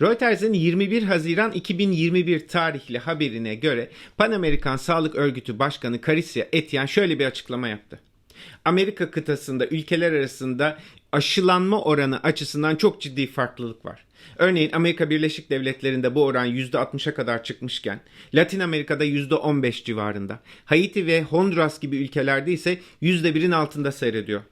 Reuters'in 21 Haziran 2021 tarihli haberine göre Pan Amerikan Sağlık Örgütü Başkanı Caricia Etienne şöyle bir açıklama yaptı. Amerika kıtasında ülkeler arasında aşılanma oranı açısından çok ciddi farklılık var. Örneğin Amerika Birleşik Devletleri'nde bu oran %60'a kadar çıkmışken Latin Amerika'da %15 civarında. Haiti ve Honduras gibi ülkelerde ise %1'in altında seyrediyor.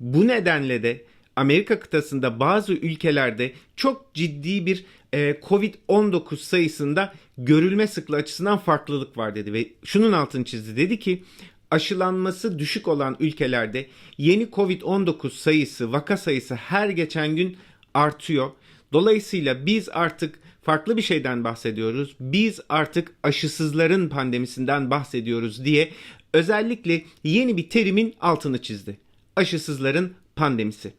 Bu nedenle de Amerika kıtasında bazı ülkelerde çok ciddi bir e, Covid-19 sayısında görülme sıklığı açısından farklılık var dedi ve şunun altını çizdi. Dedi ki aşılanması düşük olan ülkelerde yeni Covid-19 sayısı, vaka sayısı her geçen gün artıyor. Dolayısıyla biz artık farklı bir şeyden bahsediyoruz. Biz artık aşısızların pandemisinden bahsediyoruz diye özellikle yeni bir terimin altını çizdi. Aşısızların pandemisi.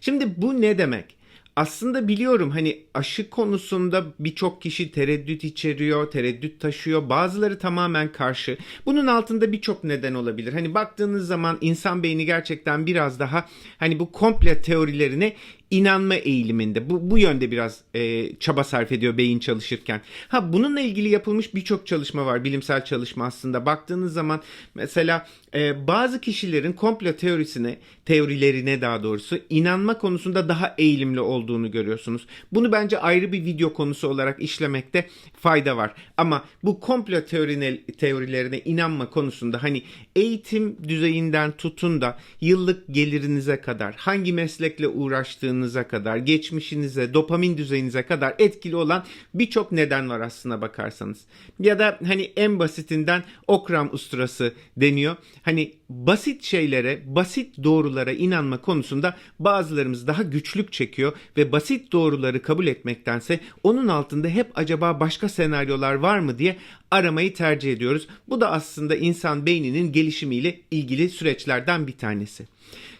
Şimdi bu ne demek? Aslında biliyorum hani aşı konusunda birçok kişi tereddüt içeriyor, tereddüt taşıyor. Bazıları tamamen karşı. Bunun altında birçok neden olabilir. Hani baktığınız zaman insan beyni gerçekten biraz daha hani bu komple teorilerine inanma eğiliminde. Bu, bu yönde biraz e, çaba sarf ediyor beyin çalışırken. Ha bununla ilgili yapılmış birçok çalışma var. Bilimsel çalışma aslında. Baktığınız zaman mesela e, bazı kişilerin komplo teorisine, teorilerine daha doğrusu inanma konusunda daha eğilimli olduğunu görüyorsunuz. Bunu bence ayrı bir video konusu olarak işlemekte fayda var. Ama bu komplo teorine, teorilerine inanma konusunda hani eğitim düzeyinden tutun da yıllık gelirinize kadar hangi meslekle uğraştığınız hayatınıza kadar, geçmişinize, dopamin düzeyinize kadar etkili olan birçok neden var aslına bakarsanız. Ya da hani en basitinden okram usturası deniyor. Hani basit şeylere, basit doğrulara inanma konusunda bazılarımız daha güçlük çekiyor ve basit doğruları kabul etmektense onun altında hep acaba başka senaryolar var mı diye aramayı tercih ediyoruz. Bu da aslında insan beyninin gelişimiyle ilgili süreçlerden bir tanesi.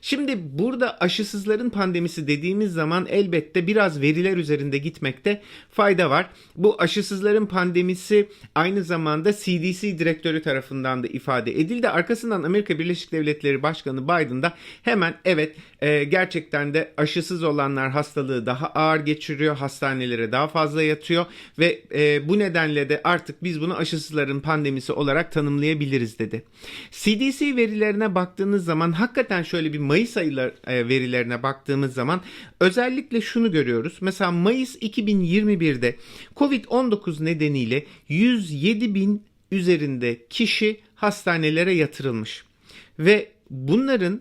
Şimdi burada aşısızların pandemisi dediğimiz zaman elbette biraz veriler üzerinde gitmekte fayda var. Bu aşısızların pandemisi aynı zamanda CDC direktörü tarafından da ifade edildi. Arkasından Amerika Birleşik Devletleri Başkanı Biden da hemen evet e, gerçekten de aşısız olanlar hastalığı daha ağır geçiriyor, hastanelere daha fazla yatıyor ve e, bu nedenle de artık biz bunu aşısızların pandemisi olarak tanımlayabiliriz dedi. CDC verilerine baktığınız zaman hakikaten şöyle bir Mayıs ayı e, verilerine baktığımız zaman özellikle şunu görüyoruz. Mesela Mayıs 2021'de Covid-19 nedeniyle 107 bin üzerinde kişi hastanelere yatırılmış. Ve bunların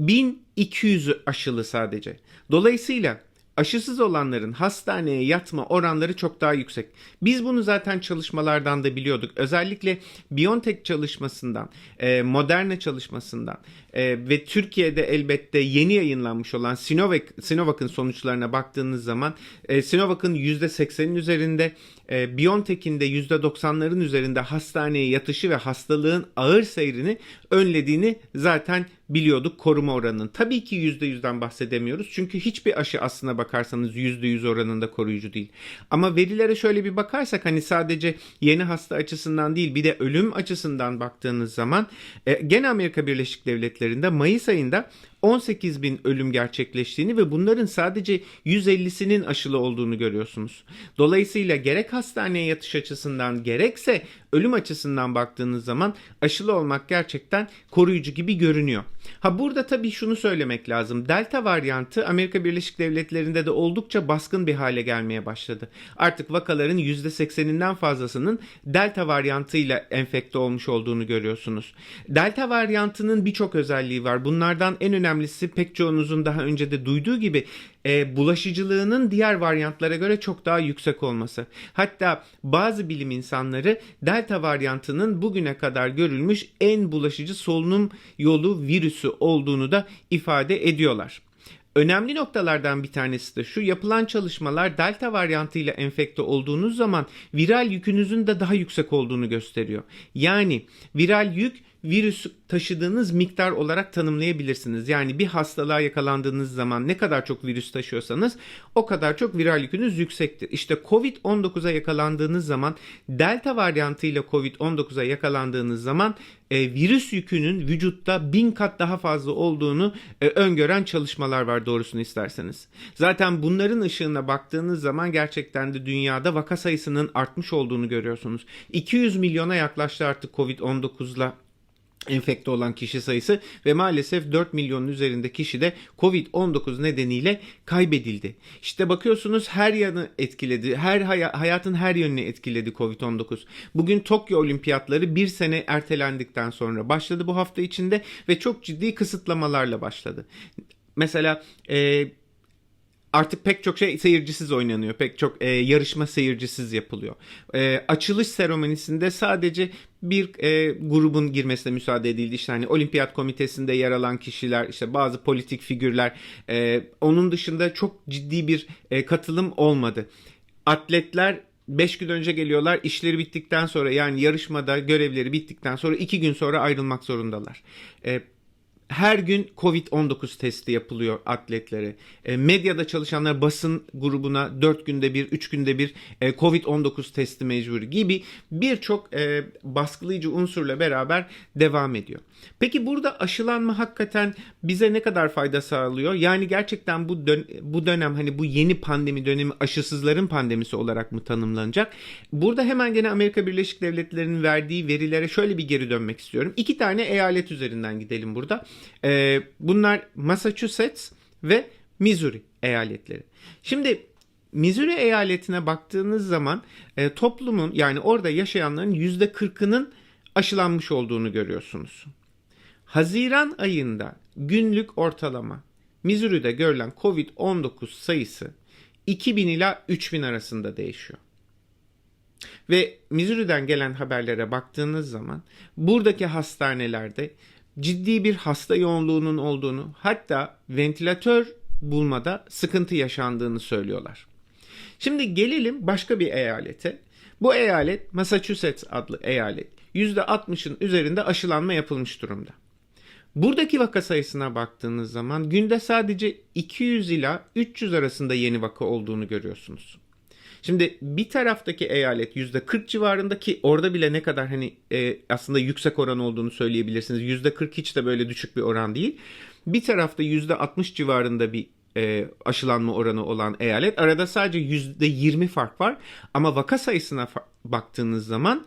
1200'ü aşılı sadece. Dolayısıyla aşısız olanların hastaneye yatma oranları çok daha yüksek. Biz bunu zaten çalışmalardan da biliyorduk. Özellikle BioNTech çalışmasından, e, Moderna çalışmasından e, ve Türkiye'de elbette yeni yayınlanmış olan Sinovac, Sinovac'ın sonuçlarına baktığınız zaman e, Sinovac'ın %80'in üzerinde, BioNTech'in de %90'ların üzerinde hastaneye yatışı ve hastalığın ağır seyrini önlediğini zaten biliyorduk koruma oranının. Tabii ki %100'den bahsedemiyoruz. Çünkü hiçbir aşı aslına bakarsanız %100 oranında koruyucu değil. Ama verilere şöyle bir bakarsak hani sadece yeni hasta açısından değil bir de ölüm açısından baktığınız zaman e, gene Amerika Birleşik Devletleri'nde Mayıs ayında 18 bin ölüm gerçekleştiğini ve bunların sadece 150'sinin aşılı olduğunu görüyorsunuz. Dolayısıyla gerek hastaneye yatış açısından gerekse ölüm açısından baktığınız zaman aşılı olmak gerçekten koruyucu gibi görünüyor. Ha burada tabii şunu söylemek lazım. Delta varyantı Amerika Birleşik Devletleri'nde de oldukça baskın bir hale gelmeye başladı. Artık vakaların %80'inden fazlasının delta varyantıyla enfekte olmuş olduğunu görüyorsunuz. Delta varyantının birçok özelliği var. Bunlardan en önemlisi pek çoğunuzun daha önce de duyduğu gibi e, bulaşıcılığının diğer varyantlara göre çok daha yüksek olması. Hatta bazı bilim insanları delta varyantının bugüne kadar görülmüş en bulaşıcı solunum yolu virüsü olduğunu da ifade ediyorlar. Önemli noktalardan bir tanesi de şu yapılan çalışmalar delta varyantıyla enfekte olduğunuz zaman viral yükünüzün de daha yüksek olduğunu gösteriyor. Yani viral yük virüs taşıdığınız miktar olarak tanımlayabilirsiniz. Yani bir hastalığa yakalandığınız zaman ne kadar çok virüs taşıyorsanız o kadar çok viral yükünüz yüksektir. İşte Covid-19'a yakalandığınız zaman delta varyantıyla Covid-19'a yakalandığınız zaman e, virüs yükünün vücutta bin kat daha fazla olduğunu e, öngören çalışmalar var doğrusunu isterseniz. Zaten bunların ışığına baktığınız zaman gerçekten de dünyada vaka sayısının artmış olduğunu görüyorsunuz. 200 milyona yaklaştı artık Covid-19'la enfekte olan kişi sayısı ve maalesef 4 milyonun üzerinde kişi de Covid-19 nedeniyle kaybedildi. İşte bakıyorsunuz her yanı etkiledi. Her hay- hayatın her yönünü etkiledi Covid-19. Bugün Tokyo Olimpiyatları bir sene ertelendikten sonra başladı bu hafta içinde ve çok ciddi kısıtlamalarla başladı. Mesela e, artık pek çok şey seyircisiz oynanıyor. Pek çok e, yarışma seyircisiz yapılıyor. E, açılış seremonisinde sadece bir e, grubun girmesine müsaade edildi. İşte hani olimpiyat komitesinde yer alan kişiler, işte bazı politik figürler. e, onun dışında çok ciddi bir e, katılım olmadı. Atletler 5 gün önce geliyorlar. İşleri bittikten sonra yani yarışmada görevleri bittikten sonra 2 gün sonra ayrılmak zorundalar. E, her gün Covid-19 testi yapılıyor atletlere. E, medyada çalışanlar basın grubuna 4 günde bir, 3 günde bir e, Covid-19 testi mecburi gibi birçok e, baskılayıcı unsurla beraber devam ediyor. Peki burada aşılanma hakikaten bize ne kadar fayda sağlıyor? Yani gerçekten bu dön- bu dönem hani bu yeni pandemi dönemi aşısızların pandemisi olarak mı tanımlanacak? Burada hemen gene Amerika Birleşik Devletleri'nin verdiği verilere şöyle bir geri dönmek istiyorum. İki tane eyalet üzerinden gidelim burada. Ee, bunlar Massachusetts ve Missouri eyaletleri. Şimdi Missouri eyaletine baktığınız zaman e, toplumun yani orada yaşayanların yüzde kırkının aşılanmış olduğunu görüyorsunuz. Haziran ayında günlük ortalama Missouri'de görülen COVID-19 sayısı 2000 ila 3000 arasında değişiyor. Ve Missouri'den gelen haberlere baktığınız zaman buradaki hastanelerde ciddi bir hasta yoğunluğunun olduğunu hatta ventilatör bulmada sıkıntı yaşandığını söylüyorlar. Şimdi gelelim başka bir eyalete. Bu eyalet Massachusetts adlı eyalet. %60'ın üzerinde aşılanma yapılmış durumda. Buradaki vaka sayısına baktığınız zaman günde sadece 200 ila 300 arasında yeni vaka olduğunu görüyorsunuz. Şimdi bir taraftaki eyalet %40 civarında ki orada bile ne kadar hani e, aslında yüksek oran olduğunu söyleyebilirsiniz. %40 hiç de böyle düşük bir oran değil. Bir tarafta %60 civarında bir e, aşılanma oranı olan eyalet. Arada sadece %20 fark var. Ama vaka sayısına baktığınız zaman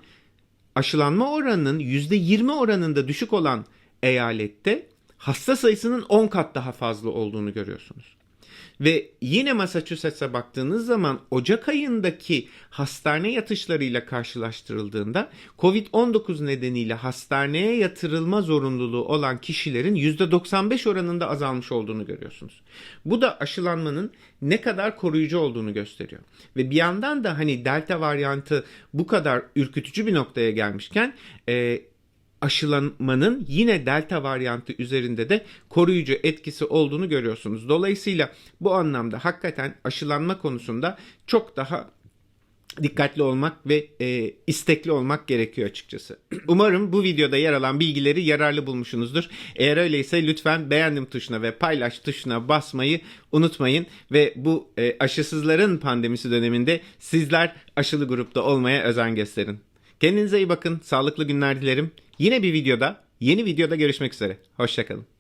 aşılanma oranının %20 oranında düşük olan eyalette hasta sayısının 10 kat daha fazla olduğunu görüyorsunuz. Ve yine Massachusetts'a baktığınız zaman Ocak ayındaki hastane yatışlarıyla karşılaştırıldığında COVID-19 nedeniyle hastaneye yatırılma zorunluluğu olan kişilerin %95 oranında azalmış olduğunu görüyorsunuz. Bu da aşılanmanın ne kadar koruyucu olduğunu gösteriyor. Ve bir yandan da hani delta varyantı bu kadar ürkütücü bir noktaya gelmişken e, aşılanmanın yine delta varyantı üzerinde de koruyucu etkisi olduğunu görüyorsunuz. Dolayısıyla bu anlamda hakikaten aşılanma konusunda çok daha dikkatli olmak ve e, istekli olmak gerekiyor açıkçası. Umarım bu videoda yer alan bilgileri yararlı bulmuşsunuzdur. Eğer öyleyse lütfen beğendim tuşuna ve paylaş tuşuna basmayı unutmayın ve bu e, aşısızların pandemisi döneminde sizler aşılı grupta olmaya özen gösterin. Kendinize iyi bakın. Sağlıklı günler dilerim. Yine bir videoda, yeni videoda görüşmek üzere. Hoşçakalın.